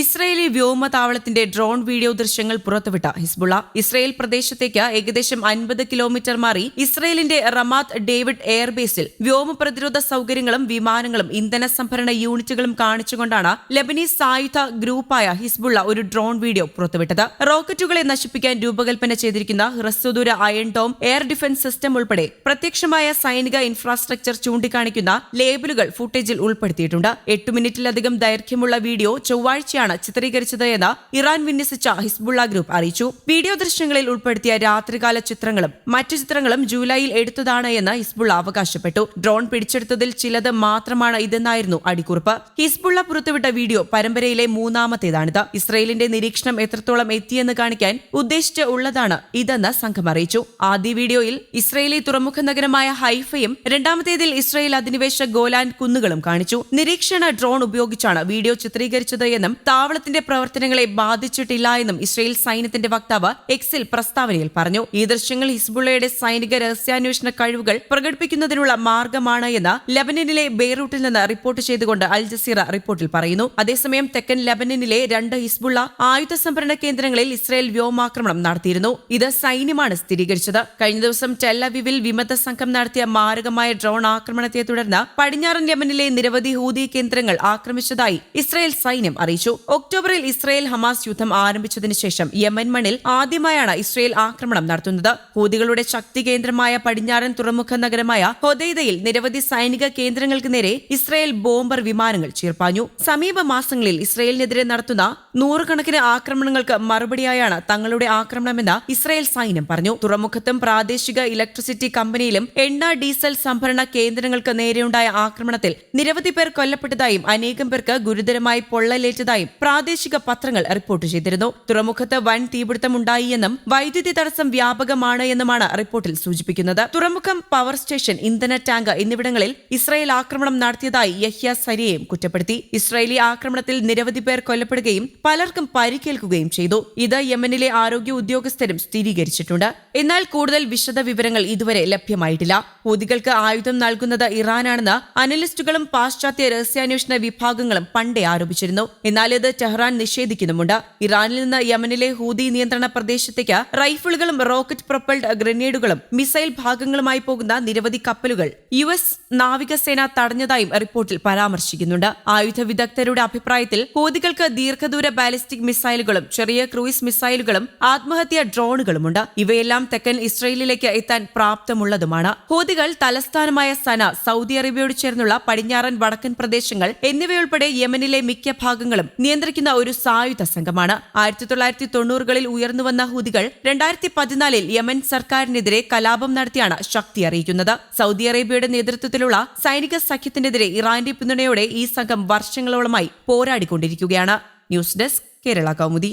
Israeli വ്യോമതാവളത്തിന്റെ drone video ദൃശ്യങ്ങൾ പുറത്തുവിട്ട Hezbollah. Israel പ്രദേശത്തേക്ക് ഏകദേശം അൻപത് കിലോമീറ്റർ മാറി ഇസ്രയേലിന്റെ റമാത്ത് ഡേവിഡ് എയർബേസിൽ വ്യോമ പ്രതിരോധ സൗകര്യങ്ങളും വിമാനങ്ങളും ഇന്ധന സംഭരണ യൂണിറ്റുകളും കാണിച്ചുകൊണ്ടാണ് ലബനീസ് സായുധ ഗ്രൂപ്പായ ഹിസ്ബുള്ള ഒരു ഡ്രോൺ വീഡിയോ പുറത്തുവിട്ടത്. റോക്കറ്റുകളെ നശിപ്പിക്കാൻ രൂപകൽപ്പന ചെയ്തിരിക്കുന്ന ഹ്രസ്വദൂര iron dome air defence system ഉൾപ്പെടെ പ്രത്യക്ഷമായ സൈനിക ഇൻഫ്രാസ്ട്രക്ചർ ചൂണ്ടിക്കാണിക്കുന്ന ലേബലുകൾ ഫുട്ടേജിൽ ഉൾപ്പെടുത്തിയിട്ടുണ്ട്. എട്ട് മിനിറ്റിലധികം ദൈർഘ്യമുള്ള വീഡിയോ ചൊവ്വാഴ്ചയാണ് ചിത്രീകരിച്ചത് എന്ന് ഇറാൻ വിന്യസിച്ച ഹിസ്ബുള്ള ഗ്രൂപ്പ് അറിയിച്ചു. വീഡിയോ ദൃശ്യങ്ങളിൽ ഉൾപ്പെടുത്തിയ രാത്രികാല ചിത്രങ്ങളും മറ്റു ചിത്രങ്ങളും ജൂലൈയിൽ എടുത്തതാണ് എന്ന് ഹിസ്ബുള്ള അവകാശപ്പെട്ടു. ഡ്രോൺ പിടിച്ചെടുത്തതിൽ ചിലത് മാത്രമാണ് ഇതെന്നായിരുന്നു അടിക്കുറിപ്പ്. ഹിസ്ബുള്ള പുറത്തുവിട്ട വീഡിയോ പരമ്പരയിലെ മൂന്നാമത്തേതാണിത്. ഇസ്രയേലിന്റെ നിരീക്ഷണം എത്രത്തോളം എത്തിയെന്ന് കാണിക്കാൻ ഉദ്ദേശിച്ച് ഉള്ളതാണ് ഇതെന്ന് സംഘം അറിയിച്ചു. ആദ്യ വീഡിയോയിൽ ഇസ്രയേലി തുറമുഖ നഗരമായ ഹൈഫയും രണ്ടാമത്തേതിൽ ഇസ്രയേൽ അധിനിവേശ ഗോലാൻ കുന്നുകളും കാണിച്ചു. നിരീക്ഷണ ഡ്രോൺ ഉപയോഗിച്ചാണ് വീഡിയോ ചിത്രീകരിച്ചത് എന്നും താവളത്തിന്റെ പ്രവർത്തനങ്ങളെ ബാധിച്ചിട്ടില്ല എന്നും ഇസ്രയേൽ സൈന്യത്തിന്റെ വക്താവ് എക്സിൽ പ്രസ്താവനയിൽ പറഞ്ഞു. ഈ ദൃശ്യങ്ങൾ ഹിസ്ബുള്ളയുടെ സൈനിക രഹസ്യാന്വേഷണ കഴിവുകൾ പ്രകടിപ്പിക്കുന്നതിനുള്ള മാർഗമാണ് എന്ന് ലബനനിലെ ബെയ്റൂട്ടിൽ നിന്ന് റിപ്പോർട്ട് ചെയ്തുകൊണ്ട് അൽ ജസീറ റിപ്പോർട്ടിൽ പറയുന്നു. അതേസമയം തെക്കൻ ലബനനിലെ രണ്ട് ഹിസ്ബുള്ള ആയുധ സംഭരണ കേന്ദ്രങ്ങളിൽ ഇസ്രയേൽ വ്യോമാക്രമണം നടത്തിയിരുന്നു. ഇത് സൈന്യമാണ് സ്ഥിരീകരിച്ചത്. കഴിഞ്ഞ ദിവസം ടെല്ലവിവിൽ വിമത സംഘം നടത്തിയ മാരകമായ ഡ്രോൺ ആക്രമണത്തെ തുടർന്ന് പടിഞ്ഞാറൻ യമനിലെ നിരവധി ഹൂതി കേന്ദ്രങ്ങൾ ആക്രമിച്ചതായി ഇസ്രയേൽ സൈന്യം അറിയിച്ചു. ഒക്ടോബറിൽ ഇസ്രയേൽ ഹമാസ് യുദ്ധം ആരംഭിച്ചതിന് ശേഷം യമൻ മണ്ണിൽ ആദ്യമായാണ് ഇസ്രയേൽ ആക്രമണം നടത്തുന്നത്. ഹൂതികളുടെ ശക്തി കേന്ദ്രമായ പടിഞ്ഞാറൻ തുറമുഖ നഗരമായ ഹൊദൈദയിൽ നിരവധി സൈനിക കേന്ദ്രങ്ങൾക്ക് നേരെ ഇസ്രയേൽ ബോംബർ വിമാനങ്ങൾ ചീർപ്പാഞ്ഞു. സമീപ മാസങ്ങളിൽ ഇസ്രയേലിനെതിരെ നടത്തുന്ന നൂറുകണക്കിന് ആക്രമണങ്ങൾക്ക് മറുപടിയായാണ് തങ്ങളുടെ ആക്രമണമെന്ന് ഇസ്രയേൽ സൈന്യം പറഞ്ഞു. തുറമുഖത്തും പ്രാദേശിക ഇലക്ട്രിസിറ്റി കമ്പനിയിലും എണ്ണ ഡീസൽ സംഭരണ കേന്ദ്രങ്ങൾക്ക് നേരെയുണ്ടായ ആക്രമണത്തിൽ നിരവധി പേർ കൊല്ലപ്പെട്ടതായും അനേകം പേർക്ക് ഗുരുതരമായി പൊള്ളലേറ്റതായും പ്രാദേശിക പത്രങ്ങൾ റിപ്പോർട്ട് ചെയ്തിരുന്നു. തുറമുഖത്ത് വൻ തീപിടുത്തമുണ്ടായി എന്നും വൈദ്യുതി തടസ്സം വ്യാപകമാണ് എന്നുമാണ് റിപ്പോർട്ടിൽ സൂചിപ്പിക്കുന്നത്. തുറമുഖം പവർ സ്റ്റേഷൻ ഇന്ധന ടാങ്ക് എന്നിവിടങ്ങളിൽ ഇസ്രായേൽ ആക്രമണം നടത്തിയതായി യഹ്യ സരിയെയും കുറ്റപ്പെടുത്തി. ഇസ്രായേലി ആക്രമണത്തിൽ നിരവധി പേർ കൊല്ലപ്പെടുകയും പലർക്കും പരിക്കേൽക്കുകയും ചെയ്തു. ഇത് യമനിലെ ആരോഗ്യ ഉദ്യോഗസ്ഥരും സ്ഥിരീകരിച്ചിട്ടുണ്ട്. എന്നാൽ കൂടുതൽ വിശദ വിവരങ്ങൾ ഇതുവരെ ലഭ്യമായിട്ടില്ല. ഹൂതികൾക്ക് ആയുധം നൽകുന്നത് ഇറാനാണെന്ന് അനലിസ്റ്റുകളും പാശ്ചാത്യ രഹസ്യാന്വേഷണ വിഭാഗങ്ങളും പണ്ടേ ആരോപിച്ചിരുന്നു. എന്നാൽ ഇത് ടെഹ്റാൻ നിഷേധിക്കുന്നുമുണ്ട്. ഇറാനിൽ നിന്ന് യമനിലെ ഹൂതി നിയന്ത്രണ പ്രദേശത്തേക്ക് റൈഫിളുകളും റോക്കറ്റ് പ്രൊപ്പൽഡ് ഗ്രനേഡുകളും മിസൈൽ ഭാഗങ്ങളുമായി പോകുന്ന നിരവധി കപ്പലുകൾ യു എസ് നാവികസേന തടഞ്ഞതായും റിപ്പോർട്ടിൽ പരാമർശിക്കുന്നുണ്ട്. ആയുധ വിദഗ്ധരുടെ അഭിപ്രായത്തിൽ ഹൂതികൾക്ക് ദീർഘദൂര ബാലിസ്റ്റിക് മിസൈലുകളും ചെറിയ ക്രൂയിസ് മിസൈലുകളും ആത്മഹത്യാ ഡ്രോണുകളുമുണ്ട്. ഇവയെല്ലാം തെക്കൻ ഇസ്രയേലിലേക്ക് എത്താൻ പ്രാപ്തമുള്ളതുമാണ്. ഹൂതികൾ തലസ്ഥാനമായ സന സൗദി അറേബ്യയോട് ചേർന്നുള്ള പടിഞ്ഞാറൻ വടക്കൻ പ്രദേശങ്ങൾ എന്നിവയുൾപ്പെടെ യമനിലെ മിക്ക ഭാഗങ്ങളും നിയന്ത്രിക്കുന്ന ഒരു സായുധ സംഘമാണ്. ആയിരത്തി തൊള്ളായിരത്തി തൊണ്ണൂറുകളിൽ ഉയർന്നുവന്ന ഹൂതികൾ രണ്ടായിരത്തി പതിനാലിൽ യമൻ സർക്കാരിനെതിരെ കലാപം നടത്തിയാണ് ശക്തി അറിയിക്കുന്നത്. സൗദി അറേബ്യയുടെ നേതൃത്വത്തിലുള്ള സൈനിക സഖ്യത്തിനെതിരെ ഇറാന്റെ പിന്തുണയോടെ ഈ സംഘം വർഷങ്ങളോളമായി പോരാടിക്കൊണ്ടിരിക്കുകയാണ്. News desk Kerala Kaumudi.